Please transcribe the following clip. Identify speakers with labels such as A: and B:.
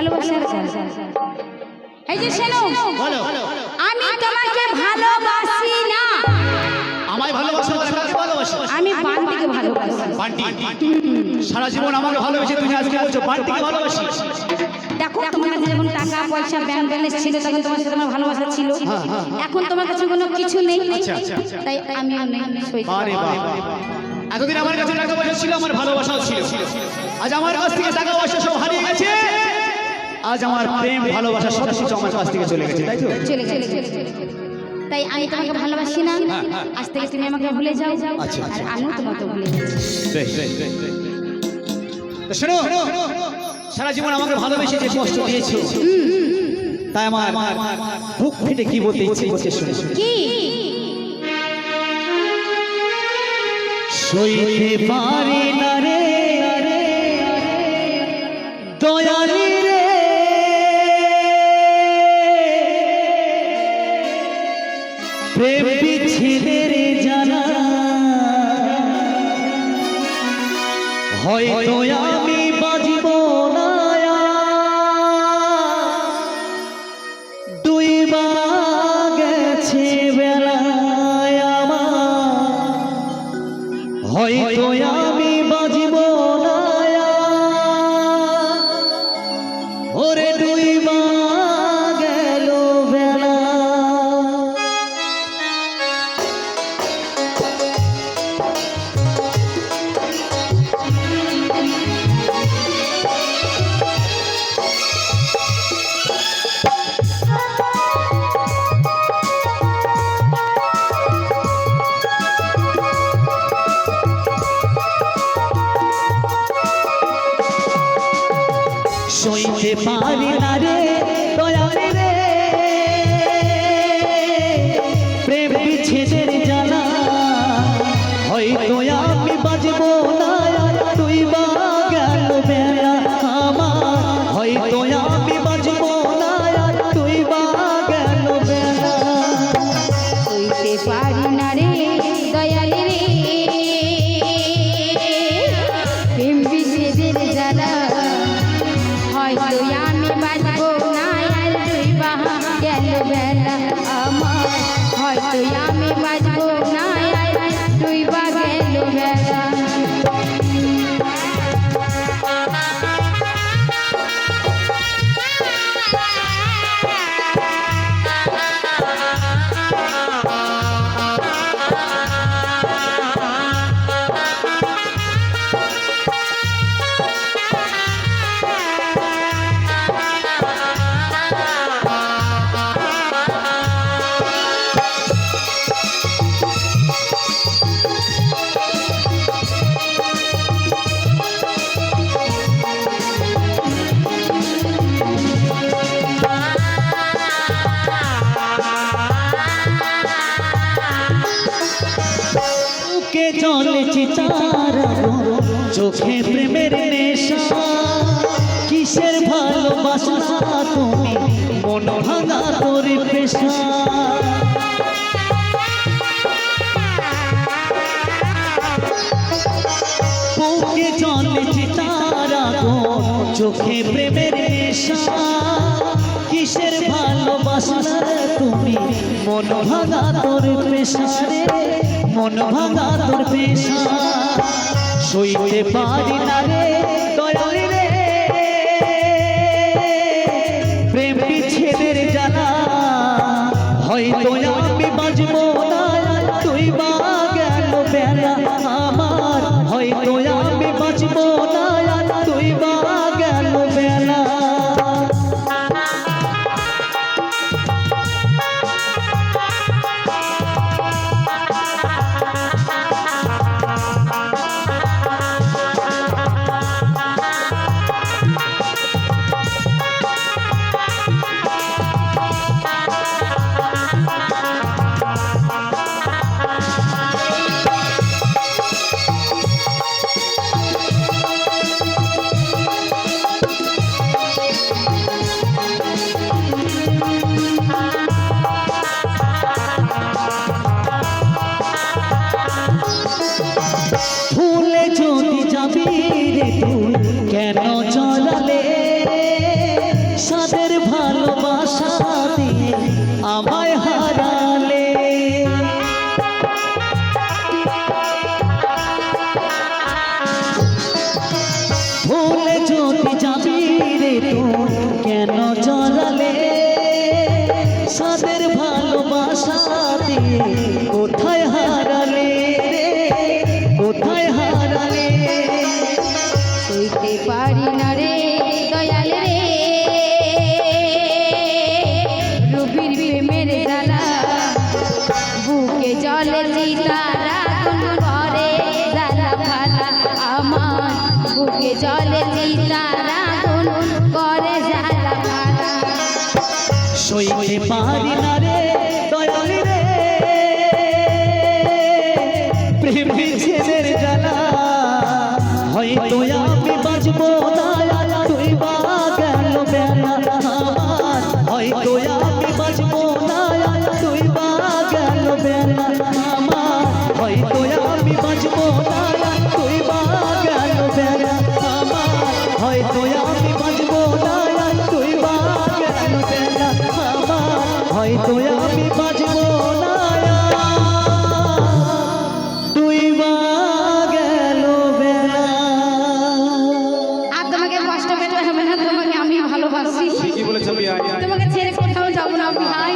A: ভালোবাসার এই যে শোনো আমি তোমাকে ভালোবাসি না।
B: আমায় ভালোবাসো কাকে ভালোবাসো
A: আমি বান্টিকে ভালোবাসি।
B: বান্টি সারা জীবন আমাকে ভালোবেসে তুমি আজকে বলছো বান্টিকে ভালোবাসি।
A: দেখো তোমার কাছে যখন টাকা পয়সা ব্যাংক ব্যালেন্স ছিল তখন তোমার সাথে আমার ভালোবাসা ছিল। এখন তোমার কাছে কোনো কিছু নেই।
B: আচ্ছা, আচ্ছা।
A: তাই সইতে
B: আরে এতদিন আমার কাছে টাকা পয়সা ছিল আমার ভালোবাসাও ছিল। আজ আমার কাছ থেকে টাকা পয়সা সব হারিয়ে গেছে। আজ আমার প্রেম ভালোবাসা সব কিছু আমার কাছ থেকে চলে গেছে তাই তো?
A: চলে চলে তাই আমি তোমাকে ভালোবাসি না। আজ থেকে তুমি আমাকে ভুলে যাও।
B: আচ্ছা,
A: আর আমিও তোমাকে ভুলে
B: তো শোনো সারা জীবন আমাকে ভালোবেসে যে কষ্ট দিয়েছ তাই আমার বুক ফেটে কি বলতে ইচ্ছে করছে শোনো।
A: কি?
B: সইতে পারি না রে। দয়ালি প্রেম সইতে পারি না রে চলেছে চোখে প্রেমের নেশা। কিসের ভালোবাসা তুমি? মন ভাঙা তোর পেশা। বুকে চলেছে তারা চোখে প্রেমের নেশা। কিসের ভালোবাসা তুমি? মন ভাঙা তোর পেশা মন ভাঙা তোর সইতে পারি না রে দয়াল রে। প্রেম বিচ্ছেদের জানা হয়তো যদি যাবি রে কোথায় হারালে?
A: সইতে পারি না রে দয়াল রে। রবির প্রেমের জ্বালা বুকে পারি না
B: আমি বাঁচবো না